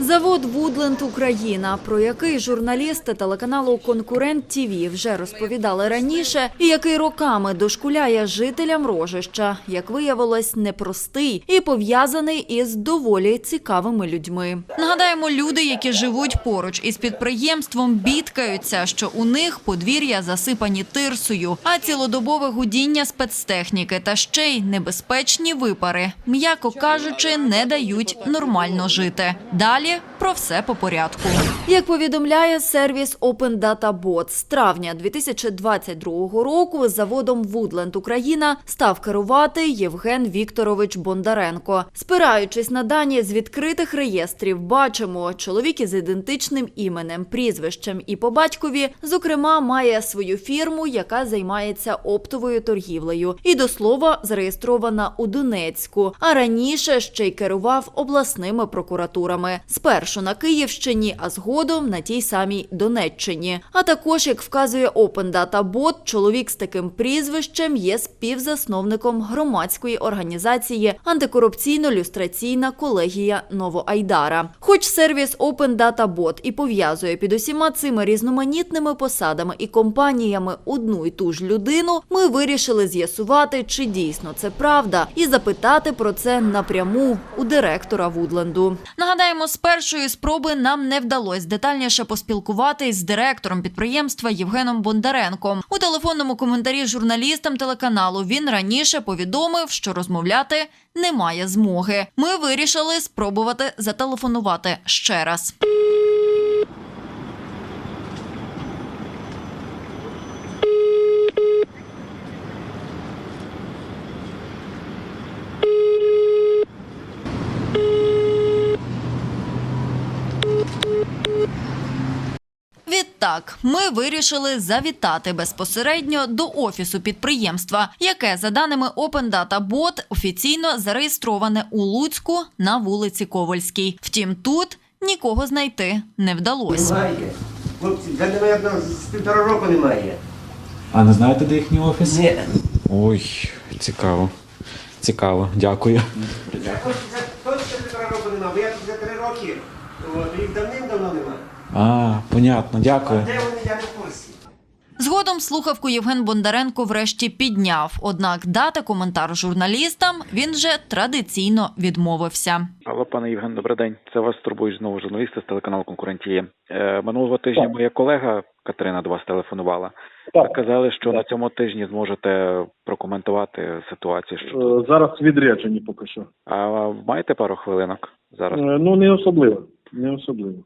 Завод Вудленд Україна, про який журналісти телеканалу Конкурент ТІВІ вже розповідали раніше, і який роками дошкуляє жителям Рожища, як виявилось, непростий і пов'язаний із доволі цікавими людьми. Нагадаємо, люди, які живуть поруч із підприємством, бідкаються, що у них подвір'я засипані тирсою, а цілодобове гудіння спецтехніки та ще й небезпечні випари, м'яко кажучи, не дають нормально жити. Далі про все по порядку. Як повідомляє сервіс Open Data Bot, з травня 2022 року заводом Woodland Україна став керувати Євген Вікторович Бондаренко. Спираючись на дані з відкритих реєстрів, бачимо, чоловік із ідентичним іменем, прізвищем і по батькові, зокрема, має свою фірму, яка займається оптовою торгівлею, і до слова зареєстрована у Донецьку. А раніше ще й керував обласними прокуратурами. Спершу на Київщині, а згодом на тій самій Донеччині. А також, як вказує Open Data Bot, чоловік з таким прізвищем є співзасновником громадської організації антикорупційно-люстраційна колегія Новоайдара. Хоч сервіс Open Data Bot і пов'язує під усіма цими різноманітними посадами і компаніями одну і ту ж людину, ми вирішили з'ясувати, чи дійсно це правда, і запитати про це напряму у директора Вудленду. Нагадаємо, з першої спроби нам не вдалося детальніше поспілкуватись з директором підприємства Євгеном Бондаренком. У телефонному коментарі журналістам телеканалу він раніше повідомив, що розмовляти немає змоги. Ми вирішили спробувати зателефонувати ще раз. Відтак, ми вирішили завітати безпосередньо до офісу підприємства, яке, за даними Open Data Bot, офіційно зареєстроване у Луцьку на вулиці Ковальській. Втім, тут нікого знайти не вдалося. Немає. Хлопці, немає одного з півтора року немає. А не знаєте, де їхній офіс? Ні. Ой, цікаво. Цікаво, дякую. Точно півтора року немає, бо я тут вже три роки. От, їх давним-давно немає. А, понятно, дякую. Де вони, я не в курсі. Згодом слухавку Євген Бондаренко врешті підняв. Однак дати коментар журналістам він вже традиційно відмовився. Алло, пане Євген, добрий день. Це вас турбують знову журналісти з телеканалу Конкурентіє. Е, минулого тижня моя колега Катерина до вас телефонувала. Ви казали, що на цьому тижні зможете прокоментувати ситуацію. Що Е, Зараз відряджені поки що. а маєте пару хвилинок зараз? Е, Ну, не особливо. Не особливо.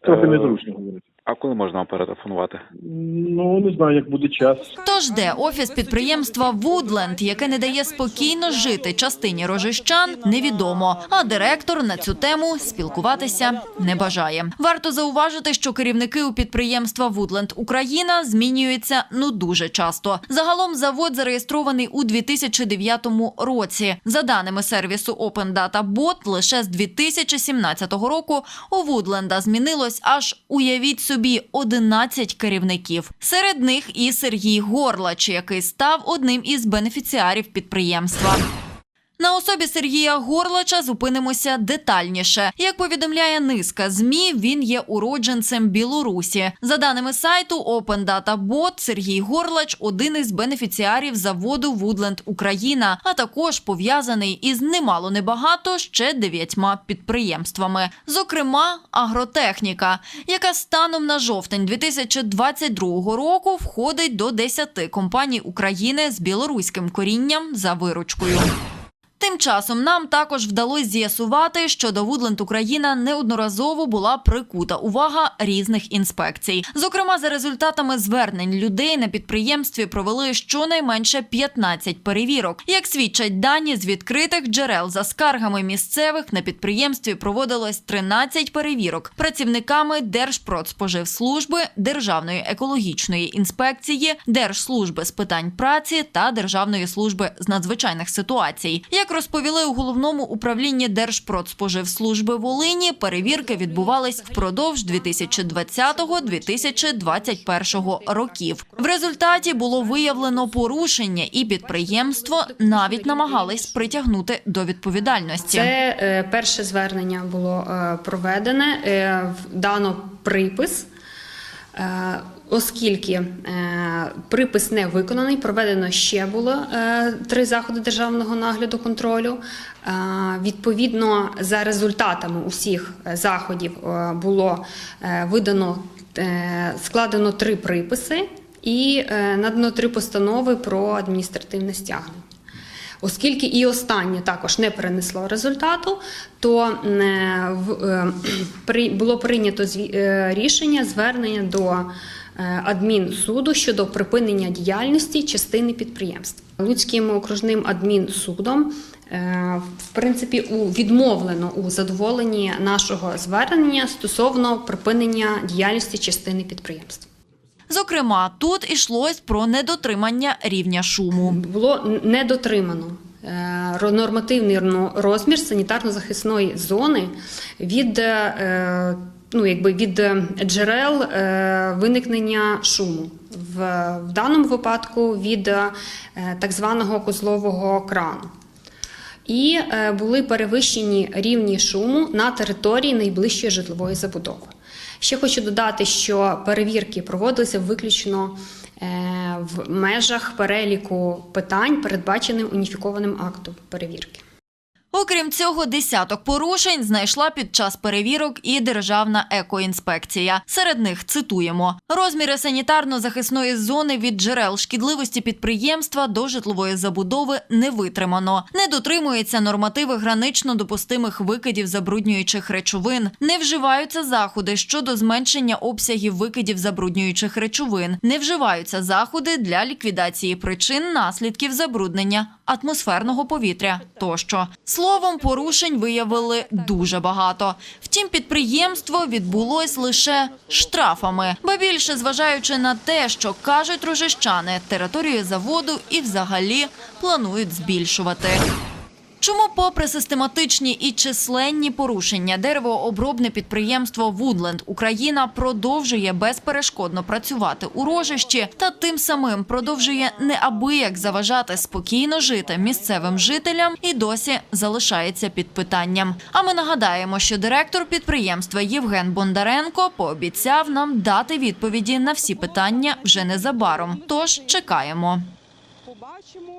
Трохи Е, незручно говорити. А коли можна вам перетелефонувати? Ну, не знаю, як буде час. Тож де офіс підприємства Вудленд, яке не дає спокійно жити частині рожищан, невідомо. А директор на цю тему спілкуватися не бажає. Варто зауважити, що керівники у підприємства Вудленд Україна змінюються ну дуже часто. Загалом завод зареєстрований у 2009 році. За даними сервісу Open Data Bot, лише з 2017 року у Вудленда змінилось аж уявіть собі 11 керівників. Серед них і Сергій Горлач, який став одним із бенефіціарів підприємства. На особі Сергія Горлача зупинимося детальніше. Як повідомляє низка змі, він є уродженцем Білорусі. За даними сайту Open Data Bot, Сергій Горлач один із бенефіціарів заводу Woodland Україна, а також пов'язаний із немало небагато ще дев'ятьма підприємствами, зокрема агротехніка, яка станом на жовтень 2022 року входить до 10 компаній України з білоруським корінням за виручкою. Тим часом нам також вдалося з'ясувати, що до Вудленд Україна неодноразово була прикута увага різних інспекцій. Зокрема, за результатами звернень людей на підприємстві провели щонайменше 15 перевірок. Як свідчать дані з відкритих джерел за скаргами місцевих, на підприємстві проводилось 13 перевірок працівниками Держпродспоживслужби, Державної екологічної інспекції, Держслужби з питань праці та Державної служби з надзвичайних ситуацій. Як Як розповіли у головному управлінні Держпродспоживслужби Волині, перевірки відбувались впродовж 2020-2021 років. В результаті було виявлено порушення, і підприємство навіть намагались притягнути до відповідальності. Це е, перше звернення було е, проведене, е, дано припис. Е, Оскільки е, припис не виконаний, проведено ще було е, три заходи державного нагляду контролю. Відповідно, за результатами усіх заходів було видано складено три приписи і надано три постанови про адміністративне стягнення. Оскільки і останнє також не перенесло результату, то е, е, було прийнято е, рішення звернення до адмінсуду щодо припинення діяльності частини підприємств. Луцьким окружним адмінсудом в принципі у відмовлено у задоволенні нашого звернення стосовно припинення діяльності частини підприємств. Зокрема, тут ішлось про недотримання рівня шуму. було не дотримано е, нормативний розмір санітарно-захисної зони від, е, ну, якби від джерел е, виникнення шуму. В, в даному випадку від так званого козлового крану. І е, були перевищені рівні шуму на території найближчої житлової забудови. Ще хочу додати, що перевірки проводилися виключно е, в межах переліку питань, передбаченим уніфікованим актом перевірки. Окрім цього, десяток порушень знайшла під час перевірок і Державна екоінспекція. Серед них цитуємо: розміри санітарно-захисної зони від джерел шкідливості підприємства до житлової забудови не витримано. Не дотримуються нормативи гранично допустимих викидів забруднюючих речовин. Не вживаються заходи щодо зменшення обсягів викидів забруднюючих речовин. Не вживаються заходи для ліквідації причин наслідків забруднення атмосферного повітря тощо. Словом, порушень виявили дуже багато. Втім, підприємство відбулось лише штрафами, ба більше зважаючи на те, що кажуть рожищани, територію заводу і взагалі планують збільшувати. Чому, попри систематичні і численні порушення, деревообробне підприємство Вудленд Україна продовжує безперешкодно працювати у рожищі та тим самим продовжує неабияк заважати спокійно жити місцевим жителям і досі залишається під питанням. А ми нагадаємо, що директор підприємства Євген Бондаренко пообіцяв нам дати відповіді на всі питання вже незабаром. Тож чекаємо.